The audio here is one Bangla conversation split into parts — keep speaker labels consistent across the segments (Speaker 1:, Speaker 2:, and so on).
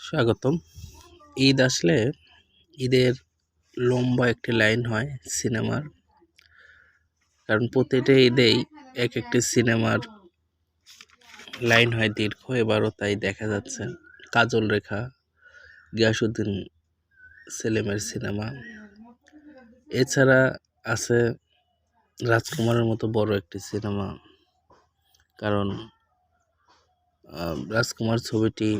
Speaker 1: স্বাগতম। ঈদ আসলে ঈদের লম্বা একটি লাইন হয় সিনেমার। কারণ প্রতিটা ঈদেই এক একটি সিনেমার লাইন হয় দীর্ঘ, এবারও তাই দেখা যাচ্ছে। কাজল রেখা, গিয়াসুদ্দিন সেলিমের সিনেমা। এছাড়া আছে রাজকুমারের মতো বড় একটি সিনেমা। কারণ রাজকুমার ছবিটি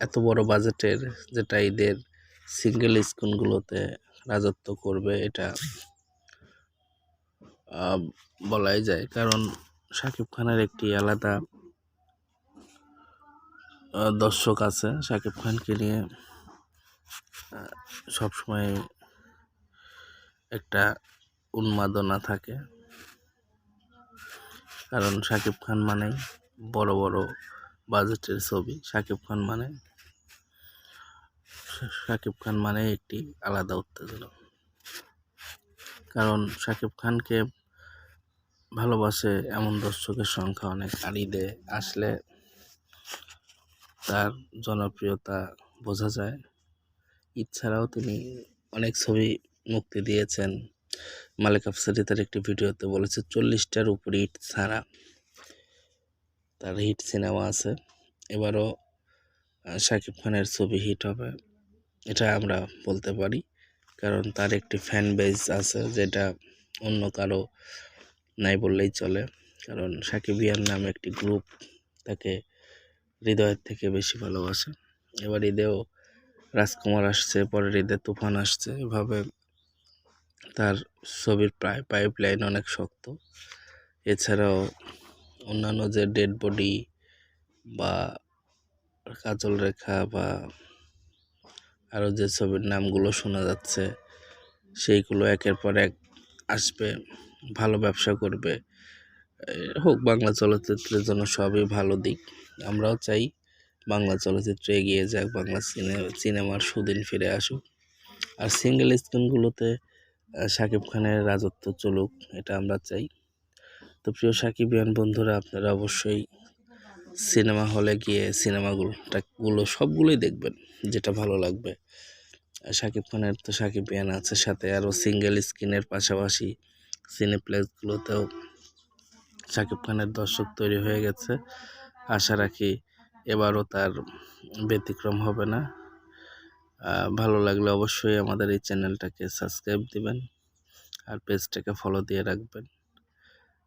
Speaker 1: এত বড় বাজেটের যেটা ঈদের সিঙ্গেল স্ক্রিনগুলোতে রাজত্ব করবে, এটা বলাই যায়। কারণ শাকিব খানের একটি আলাদা দর্শক আছে শাকিব খানকে নিয়ে সবসময় একটা উন্মাদনা থাকে। কারণ শাকিব খান মানে বড় বড় বাজেটের ছবি, শাকিব খান মানে শাকিব খান মানে একটি আলাদা উত্তেজনা। কারণ শাকিব খানকে ভালোবাসে এমন দর্শকের সংখ্যা অনেক, আর ঈদে আসলে তার জনপ্রিয়তা বোঝা যায়। ঈদ ছাড়াও তিনি অনেক ছবি মুক্তি দিয়েছেন। মালিক আফসারি তার একটি ভিডিওতে বলেছে, চল্লিশটার উপরে হিট ছাড়া তার হিট সিনেমা আছে। এবারও শাকিব খানের ছবি হিট হবে। এটা আমরা বলতে পারি। কারণ তার একটি ফ্যান বেস আছে যেটা অন্য কারও নাই বললেই চলে। কারণ সাকিবিয়ান নামে একটি গ্রুপ তাকে হৃদয়ের থেকে বেশি ভালোবাসে। এবার ঈদেও রাজকুমার আসছে, পরের ঈদে তুফান আসছে। এভাবে তার ছবির প্রায় পাইপ লাইন অনেক শক্ত। এছাড়াও অন্যান্য যে ডেড বডি বা কাজল রেখা বা আরও যে ছবির নামগুলো শোনা যাচ্ছে, সেইগুলো একের পর এক আসবে, ভালো ব্যবসা করবে। হোক, বাংলা চলচ্চিত্রের জন্য সবই ভালো দিক। আমরাও চাই বাংলা চলচ্চিত্র এগিয়ে যাক, বাংলা সিনে, সিনেমার সুদিন ফিরে আসুক। আর সিঙ্গেল স্ক্রিনগুলোতে শাকিব খানের রাজত্ব চলুক, এটা আমরা চাই। তো প্রিয় সাকিবিয়ান বন্ধুরা, আপনারা অবশ্যই সিনেমা হলে গিয়ে সিনেমাগুলো গুলো সবগুলোই দেখবেন, যেটা ভালো লাগবে। শাকিব খানের তো সাকিবিয়ান আছে সাথে আরও সিঙ্গেল স্ক্রিনের পাশাপাশি সিনেপ্লেক্সগুলোতেও শাকিব খানের দর্শক তৈরি হয়ে গেছে। আশা রাখি এবারও তার ব্যতিক্রম হবে না। ভালো লাগলে অবশ্যই আমাদের এই চ্যানেলটাকে সাবস্ক্রাইব দিবেন আর পেজটাকে ফলো দিয়ে রাখবেন।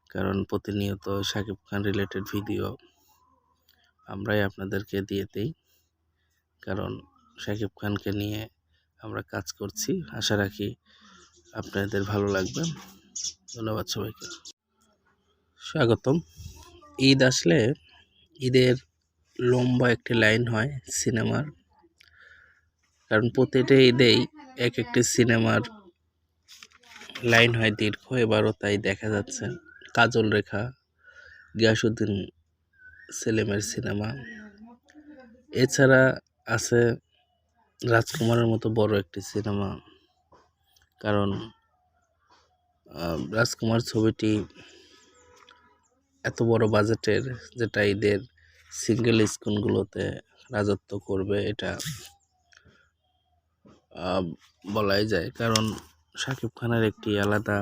Speaker 1: কারণ প্রতিনিয়ত শাকিব খান রিলেটেড ভিডিও আমরাই আপনাদেরকে দিয়ে দিই। কারণ শাকিব খানকে নিয়ে আমরা কাজ করছি। আশা রাখি আপনাদের ভালো লাগবে। ধন্যবাদ সবাইকে। স্বাগতম। ঈদ আসলে ঈদের লম্বা একটি লাইন হয় সিনেমার। কারণ প্রতিটা ঈদেই এক একটি সিনেমার লাইন হয় দীর্ঘ, এবারও তাই দেখা যাচ্ছে। কাজল রেখা, গিয়াসুদ্দিন সেলিমের সিনেমা। এছাড়া আছে রাজকুমারের মতো বড় একটি সিনেমা। কারণ রাজকুমার ছবিটি এত বড় বাজেটের যেটা ঈদের সিঙ্গেল স্ক্রিনগুলোতে রাজত্ব করবে, এটা বলাই যায়। কারণ শাকিব খানের একটি আলাদা